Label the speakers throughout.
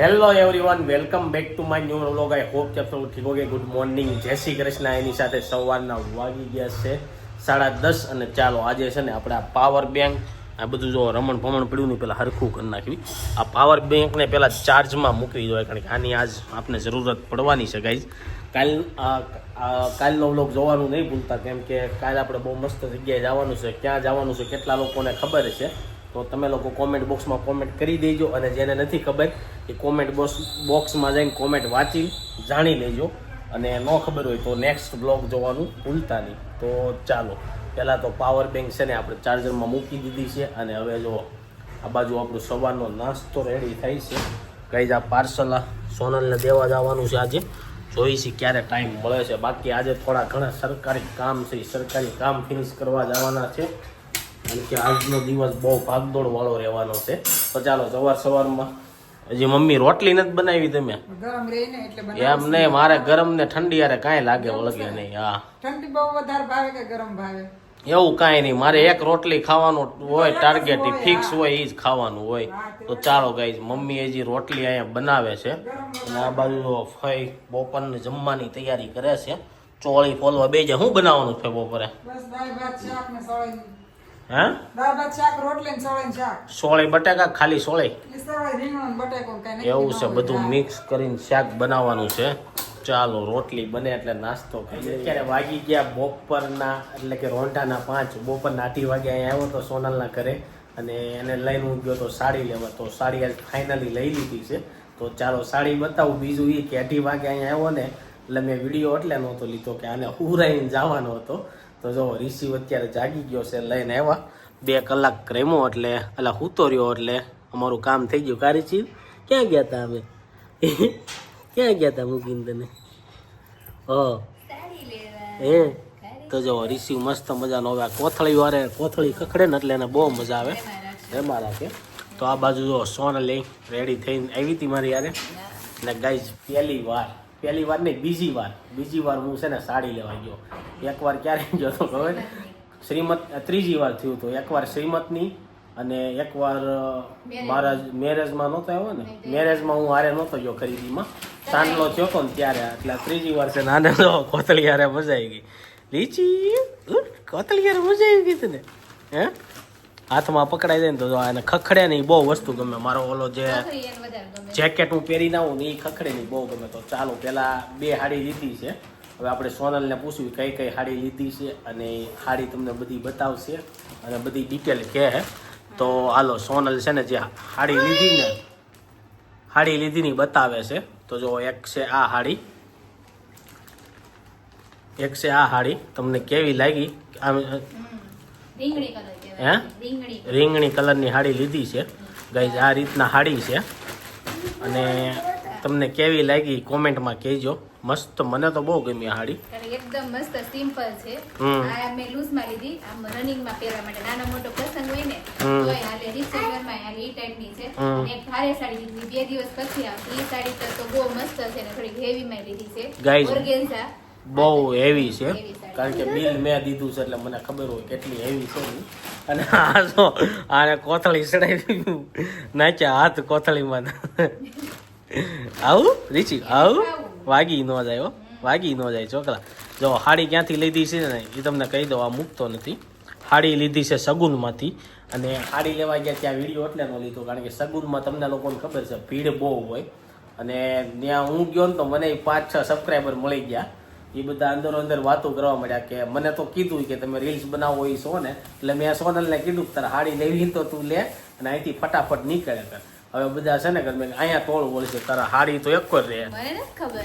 Speaker 1: Hello everyone welcome back to my new vlog I hope કે સૌ ઠીક okay good morning જય શ્રી કૃષ્ણ. એની સાથે સવારના વાગી ગયા છે સાડા દસ અને ચાલો આજે છે ને આપણે આ પાવર બેંક આ બધું જો રમણ ભમણ પડ્યું નહીં પહેલાં હરખું કરી નાખ્યું આ પાવર બેંકને પહેલાં ચાર્જમાં મૂકવી જોઈએ, કારણ કે આની આજ આપણે જરૂરત પડવાની છે ગાઈઝ કાલ કાલનો વ્લોગ જોવાનું નહીં ભૂલતા, કેમ કે કાલે આપણે બહુ મસ્ત જગ્યાએ જવાનું છે. ક્યાં જવાનું છે, કેટલા લોકોને ખબર છે. તો તમે લોકો કોમેન્ટ બોક્સમાં કોમેન્ટ કરી દેજો અને જેને નથી ખબર એ કોમેન્ટ બોક્સ બોક્સમાં જઈને કોમેન્ટ વાંચી જાણી લેજો. અને ન ખબર હોય તો નેક્સ્ટ બ્લોગ જોવાનું ભૂલતા નહીં. તો ચાલો, પહેલાં તો પાવર બેંક છે ને આપણે ચાર્જરમાં મૂકી દીધી છે અને હવે જો આ બાજુ આપણું સવારનો નાસ્તો રેડી થાય છે. કઈ આ પાર્સલ સોનલને દેવા જવાનું છે આજે. જોઈશી ક્યારે ટાઈમ મળે છે. બાકી આજે થોડા ઘણા સરકારી કામ છે. સરકારી કામ ફિનિશ કરવા જવાના છે. કારણ કે આજનો દિવસ બહુ ભાગદોડ વાળો રહેવાનો છે. તો ચાલો સવાર સવારમાં હજી મમ્મી રોટલી નથી બનાવી તમે? એમ નહીં મારે ગરમ ને ઠંડી યારે કાંઈ લાગે વળગે નહીં હા.
Speaker 2: ઠંડી બહુ વધારે ભાવે કે ગરમ ભાવે?
Speaker 1: એવું કાંઈ નહીં મારે એક રોટલી ખાવાનું હોય ટાર્ગેટ ફિક્સ હોય એ જ ખાવાનું હોય. તો ચાલો ગાઈ મમ્મી હજી રોટલી અહીંયા બનાવે છે. અને આ બાજુ ફઈ બપોરને જમવાની તૈયારી કરે છે. ચોળી ફોલવા બે જાય. શું બનાવવાનું છે બપોરે? હે? સોળી બટાકા ખાલી સોળી? એવું છે બધું મિક્સ કરીને શાક બનાવવાનું છે. ચાલો રોટલી બને એટલે નાસ્તો ખાઈએ અત્યારે વાગી ગયા બપોરના એટલે કે રોંઢાના પાંચ. બપોરના અઢી વાગે અહીંયા આવ્યો તો સોનલના ઘરે. અને એને લઈને હું ગયો તો સાડી લેવા. તો સાડી આજ ફાઇનલી લઈ લીધી છે. તો ચાલો સાડી બતાવું. બીજું એ કે અઢી વાગે અહીંયા આવ્યો ને એટલે મેં વીડિયો એટલે નહોતો લીધો કે આને ઉરાઈને જવાનો હતો. તો જો, રિસીવ અત્યારે જાગી ગયો છે લઈને આવ્યા બે કલાક રેમો એટલે એટલે હૂતો રહ્યો એટલે અમારું કામ થઈ ગયું. કારી ચીજ ક્યાં ગયા હતા અમે? ક્યાં ગયા હતા મૂકીને તને? હ. એ તો જો, રિસીવ મસ્ત મજાનો હવે કોથળી વારે, કોથળી ખખડે ને એટલે એને બહુ મજા આવે. રેમા રાખે. તો આ બાજુ જો સોનલી રેડી થઈને આવી હતી મારી યારે ને ગાઈઝ પહેલી વાર પહેલી વાર નહીં, બીજી વાર. બીજી વાર હું છે ને સાડી લેવા ગયો. એકવાર ક્યારે ગયો તો ખબર? શ્રીમત ત્રીજી વાર થયું હતું. એકવાર શ્રીમતની અને એકવાર મારા મેરેજમાં નહોતો આવ્યો ને? મેરેજમાં હું હારે નહોતો ગયો ખરીદીમાં. સાંજલો થયો હતો ને ત્યારે. એટલે ત્રીજી વાર છે નાને તો કોથળી હારે મજા આવી ગઈ. લીચી કોથળી હારે મજા આવી ગઈ તને? હે? હાથમાં પકડાઈ જાય ને તો એને ખખડે ને એ બહુ વસ્તુ ગમે. મારો ઓલો જે જેકેટ હું પહેરીને આવું ને એ ખખડે ને બહુ ગમે. તો ચાલો પેલા બે હાડી લીધી છે. હવે આપણે સોનલને પૂછ્યું કઈ કઈ સાડી લીધી છે અને સાડી તમને બધી બતાવશે અને બધી ડિટેલ કહે તો હાલો સોનલ છે ને જે સાડી લીધી ને સાડી લીધી ની બતાવે છે. તો જો એક છે આ હાડી એક છે આ હાડી. તમને કેવી લાગી? આમ હે?
Speaker 3: રીંગણી.
Speaker 1: રીંગણી કલરની સાડી લીધી છે. ગાઈઝ આ રીતના હાડી છે. અને તમને કેવી લાગી? કોમેન્ટમાં કહેજો. મસ્ત મને તો બહુ ગમી આ હાડી.
Speaker 3: એકદમ મસ્ત સિમ્પલ છે. આ મેં લૂઝમાં લીધી. આમ રનિંગમાં પહેરવા માટે નાનો મોટો પ્રસંગ હોય ને તો હાલે. રિસેપ્શનમાં હાલે એ ટાઈપની છે.
Speaker 1: હમ.
Speaker 3: અને ભારે સાડી લીધી. બે દિવસ પછી આવતી એ સાડી તો બહુ મસ્ત છે ને થોડી હેવી માં લીધી છે. ઓર્ગેન્ઝા
Speaker 1: બહુ હેવી છે. કારણ કે બિલ મેં દીધું છે એટલે મને ખબર હોય કેટલી હેવી છે અને આ જો આને કોથળી ચડાવી નાખ્યા હાથ કોથળીમાં. આવું રીચી આવું? વાગી ન જાય હો, વાગી ન જાય છોકરા જો, હાડી ક્યાંથી લીધી છે ને, એ તમને કહી દઉં, આ મૂકતો નથી. હાડી લીધી છે સગુનમાંથી. અને હાડી લેવા ગયા ત્યાં વીડિયો એટલે ન લીધો, કારણ કે સગુનમાં તમને લોકોને ખબર છે, ભીડ બહુ હોય. અને ત્યાં હું ગયો ને તો મને પાંચ છ સબસ્ક્રાઈબર મળી ગયા. એ બધા અંદરો અંદર વાતો કરવા મળ્યા કે મને તો કીધું કે તમે રીલ્સ બનાવો એ સો ને. એટલે મેં સોનલને કીધું તારે હાડી લેવી તો તું લે અને અહીંથી ફટાફટ નીકળે કર. હવે બધા છે ને કે અહીંયા કીધું, અહીંયા છે તારા હાડી તો એક જ રહે.
Speaker 3: મને નથી ખબર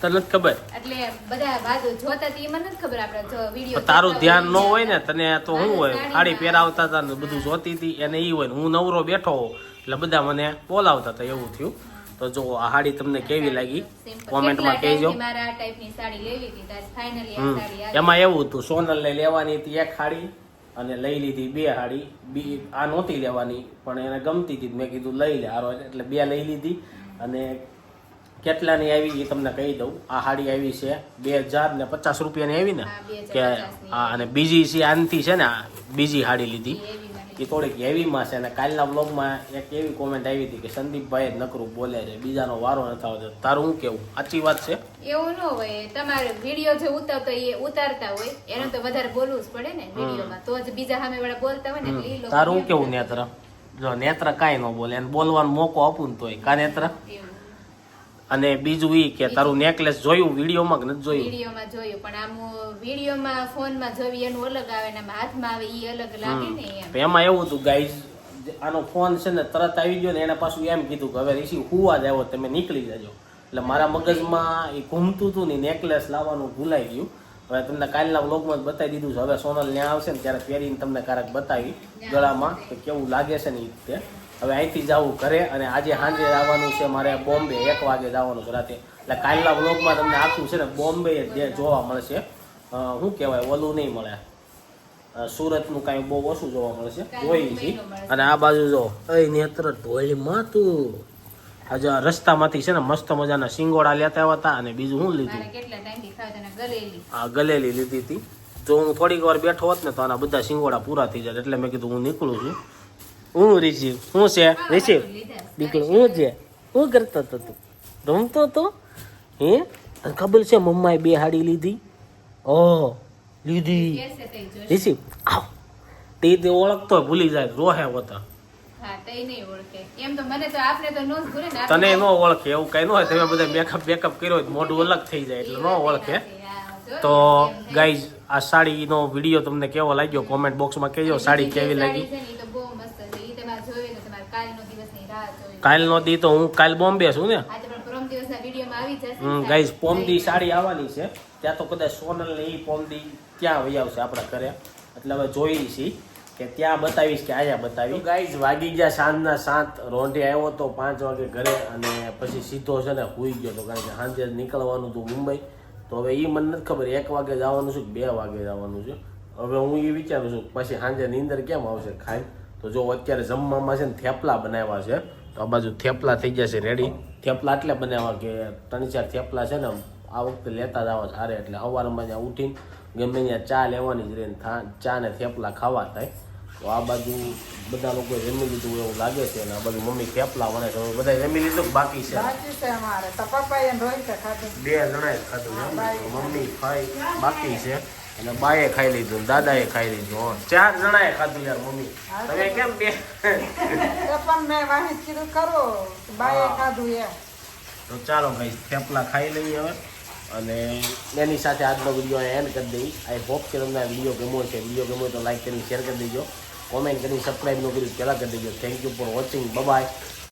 Speaker 1: તને નથી ખબર?
Speaker 3: એટલે બધા બાજુ જોતા તી મને નથી ખબર આપણે જો વીડિયો
Speaker 1: તારું ધ્યાન ન હોય ને તને તો શું હોય હાડી પહેરાવતા હતા ને બધું જોતી હતી એને એ હોય હું નવરો બેઠો હોઉં એટલે બધા મને બોલાવતા હતા એવું થયું. તો જો આ હાડી તમને કેવી લાગી? કોમેન્ટમાં કહેજો.
Speaker 3: મારે આ ટાઈપની સાડી લેવી હતી તો ફાઇનલી આ
Speaker 1: હમ.
Speaker 3: સાડી
Speaker 1: એમાં એવું હતું સોનલ લઈ લેવાની હતી એક હાડી અને લઈ લીધી બે હાડી. બી આ નહોતી લેવાની પણ એને ગમતી હતી. મેં કીધું લઈ લે હારો એટલે બે લઈ લીધી. અને કેટલાની આવી એ તમને કહી દઉં. આ હાડી આવી છે બે હજાર ને પચાસ રૂપિયાની આવી ને? કે હા અને બીજી છે આનથી છે ને આ બીજી હાડી લીધી.
Speaker 3: એ
Speaker 1: થોડીક હેવીમાં છે અને કાલના બ્લોગમાં એક એવી કોમેન્ટ આવી હતી કે સંદીપભાઈ જ નકરું બોલે છે બીજાનો વારો નથી આવતો તારું શું કેવું? સાચી વાત છે?
Speaker 3: એવું ન હોય તમારે વીડિયો જે ઉતારતો એ ઉતારતા હોય એને તો વધારે બોલવું જ પડે ને વિડીયોમાં. તો જ બીજા સામે વાળા બોલતા હોય ને એટલે
Speaker 1: તારું કેવું નેત્ર? જો નેત્ર કાંઈ ન બોલે એને બોલવાનો મોકો આપું ને તોય. કા નેત્ર?
Speaker 3: એવું
Speaker 1: અને બીજું ઈ કે તારું નેકલેસ જોયું વિડીયોમાં કે નથી જોયું?
Speaker 3: વિડીયોમાં જોયું પણ આમ વિડીયોમાં ફોનમાં જોવી એનું અલગ આવે ને હાથમાં આવે ઈ અલગ લાગે ને એમ.
Speaker 1: એમાં એવું હતું ગાઈઝ આનો ફોન છે ને તરત આવી ગયો ને એને પાછું એમ કીધું કે હવે ઋષિ હુવા જ આવ્યો તમે નીકળી જજો. એટલે મારા મગજમાં એ ઘૂમતું હતું ને નેકલેસ લાવવાનું ભૂલાઈ ગયું. હવે તમને કાલના વ્લોગમાં બતાવી દીધું છે. હવે સોનલ ત્યાં આવશે ને ત્યારે પહેરીને તમને કારક બતાવી ગળામાં કે કેવું લાગે છે ને એ રીતે હવે અહીંથી જવું ઘરે અને આજે સાંજે આવવાનું છે મારે બોમ્બે એક વાગે જવાનું છે રાતે. એટલે કાલના બ્લોગમાં તમને આખું છે ને બોમ્બે જ જોવા મળશે. શું કહેવાય ઓલું નહીં મળે. સુરતનું કાંઈ બહુ ઓછું જોવા મળશે. જોઈ છે અને આ બાજુ જો અહીં નેત્ર ઢોળીમાં તું. આજે રસ્તામાંથી છે ને મસ્ત મજાના સિંગોડા લેતા આવ્યા હતા અને બીજું શું લીધું? આ ગલેલી લીધી હતી. જો હું થોડીક વાર બેઠો હોત ને તો આના બધા સિંગોડા પૂરા થઈ જાય. એટલે મેં કીધું હું નીકળું છું. હું રિસીવ શું છે? રિસીવ દીકરો હું છે? હું કરતો હતો તું? રમતો હતો? હે? તને ખબર છે મમ્માએ બે હાડી લીધી? ઓ લીધી. રિસીવ આવ. તે તે ઓળખતો ભૂલી જાય રોહે હોતા.
Speaker 3: હા
Speaker 1: તને ન ઓળખે એવું કઈ ન હોય. તમે બધા મેકઅપ બેકઅપ કર્યો હોય મોઢું અલગ થઈ જાય એટલે ન ઓળખે. તો ગાઈઝ આ સાડીનો વીડિયો તમને કેવો લાગ્યો? કોમેન્ટ બોક્સમાં કહેજો સાડી કેવી લાગી
Speaker 3: સાડી છે ને ઈ તો બહુ મસ્ત છે ઈ તમારે જોવી તો તમારે કાલનો દિવસની રાહ
Speaker 1: નો દી તો હું કાલ બોમ્બે છું ને.
Speaker 3: આજે પણ પરમ દિવસના વિડીયોમાં આવી જશે.
Speaker 1: હમ
Speaker 3: ને
Speaker 1: ગાઈઝ
Speaker 3: સાડી.
Speaker 1: પોમદી સાડી આવવાની છે. ત્યાં તો કદાચ સોનલ ને એ પોમદી ક્યાં વહી આવશે આપણા ઘરે. એટલે હવે જોઈ છીએ કે ત્યાં બતાવીશ કે અહીંયા બતાવી. ગાઈઝ વાગી ગયા સાંજના સાત. રોંઢે આવ્યો તો પાંચ વાગે ઘરે અને પછી સીધો છે ને હુઈ ગયો તો કારણ કે સાંજે નીકળવાનું હતું મુંબઈ. તો હવે એ મને નથી ખબર એક વાગે જવાનું છે કે બે વાગે જવાનું છે. હવે હું એ વિચારું છું પછી સાંજે નીંદર કેમ આવશે ખાઈ? તો જો અત્યારે જમવામાં છે ને થેપલા બનાવ્યા છે. તો આ બાજુ થેપલા થઈ જશે રેડી થેપલા એટલે બનાવવા કે ત્રણ ચાર થેપલા છે ને આ વખતે લેતા જ આવા સારે એટલે સવારમાં ત્યાં ઉઠીને ગમે ત્યાં ચા લેવાની જ રહે ને ચા ને થેપલા ખાવા થાય. તો આ બાજુ બધા લોકો જમી લીધું એવું લાગે છે અને આ બાજુ મમ્મી થેપલા વણે છે હવે બધા જમી લીધું બાકી છે?
Speaker 2: છે તો
Speaker 1: બે જણાએ ખાધું મમ્મી ખાઈ બાકી છે. અને બાએ ખાઈ લીધું દાદાએ ખાઈ લીધું. ચાર જણાએ ખાધું યાર મમ્મી. તમે કેમ બે?
Speaker 2: પણ મેં વાહિત કીધું કરો બાએ ખાધું એમ.
Speaker 1: તો ચાલો ભાઈ થેપલા ખાઈ લઈએ હવે. અને એની સાથે આજનો વીડિયો એન્ડ કરી દઈ આઈ હોપ કે તમને આ વીડિયો ગમ્યો છે વીડિયો ગમ્યો તો લાઈક કરીને શેર કરી દેજો. કોમેન્ટ કરીને સબસ્ક્રાઈબ નો કર્યું પહેલાં કરી દેજો. Thank you for watching bye